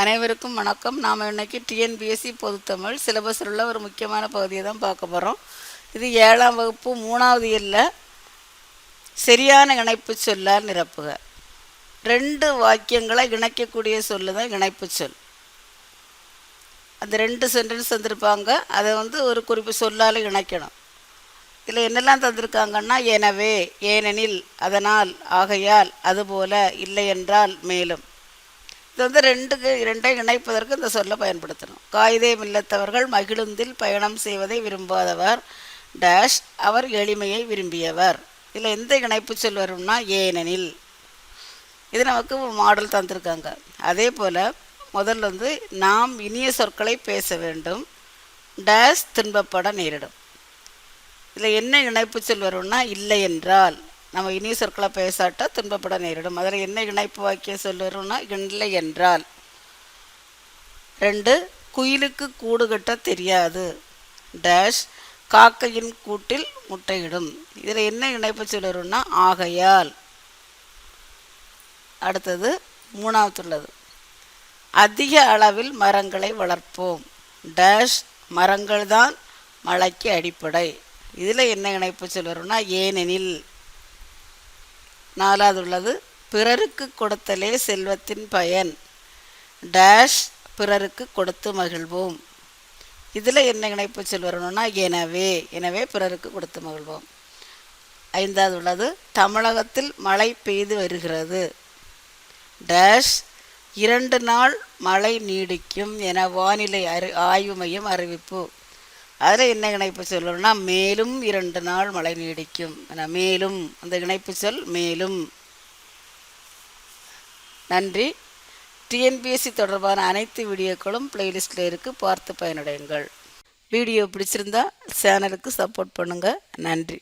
அனைவருக்கும் வணக்கம். நாம் இன்னைக்கு டிஎன்பிஎஸ்சி பொதுத்தமிழ் சிலபஸில் உள்ள ஒரு முக்கியமான பகுதியை தான் பார்க்க போகிறோம் இது ஏழாம் வகுப்பு மூணாவது இயலில் சரியான இணைப்பு சொல்லார் நிரப்புக. ரெண்டு வாக்கியங்களை இணைக்கக்கூடிய சொல்லு தான் இணைப்பு சொல். அந்த ரெண்டு சென்டென்ஸ் தந்திருப்பாங்க. அதை வந்து ஒரு குறிப்பு சொல்லால் இணைக்கணும். இதில் என்னெல்லாம் தந்திருக்காங்கன்னா எனவே ஏனெனில் அதனால் ஆகையால் அதுபோல இல்லை என்றால் மேலும். இது வந்து ரெண்டுக்கு இரண்டை இணைப்பதற்கு இந்த சொல்லை பயன்படுத்தணும். காகிதம் மில்லத்தவர்கள் மகிழுந்தில் பயணம் செய்வதை விரும்பாதவர். டேஷ் அவர் எளிமையை விரும்பியவர். இதில் எந்த இணைப்பு சொல் வரும்னா ஏனெனில். இது நமக்கு மாடல் தந்திருக்காங்க. அதே போல் முதல்ல வந்து நாம் இனிய சொற்களை பேச வேண்டும். டேஷ் துன்பப்பட நேரிடும். இதில் என்ன இணைப்பு சொல் வரும்னா இல்லை என்றால் நம்ம இனிய சொற்களை பேசாட்டா துன்பப்பட நேரிடும். அதில் என்ன இணைப்பு வாக்கிய சொல்லுறோம்னா இல்லை என்றால். ரெண்டு குயிலுக்கு கூடு கட்ட தெரியாது. டேஷ் காக்கையின் கூட்டில் முட்டையிடும். இதில் என்ன இணைப்பு சொல்லுறோம்னா ஆகையால். அடுத்தது மூணாவது உள்ளது அதிக அளவில் மரங்களை வளர்ப்போம். டேஷ் மரங்கள் தான் மழைக்கு அடிப்படை. இதில் என்ன இணைப்பு சொல்லுறோம்னா ஏனெனில். நாலாவது உள்ளது பிறருக்கு கொடுத்தலே செல்வத்தின் பயன். டேஷ் பிறருக்கு கொடுத்து மகிழ்வோம். இதில் என்ன இணைப்பு சொல் வரணும்னா எனவே எனவே பிறருக்கு கொடுத்து மகிழ்வோம். ஐந்தாவது உள்ளது தமிழகத்தில் மழை பெய்து வருகிறது. டேஷ் இரண்டு நாள் மழை நீடிக்கும் என வானிலை அறி ஆய்வு மையம் அறிவிப்பு. அதில் என்ன இணைப்பு சொல்லணும்னா மேலும் இரண்டு நாள் மழை நீடிக்கும். மேலும் அந்த இணைப்பு சொல் மேலும். நன்றி. டிஎன்பிஎஸ்சி தொடர்பான அனைத்து வீடியோக்களும் பிளேலிஸ்ட்டில் இருக்குது பார்த்து பயனடையுங்கள். வீடியோ பிடிச்சிருந்தா சேனலுக்கு சப்போர்ட் பண்ணுங்கள் நன்றி.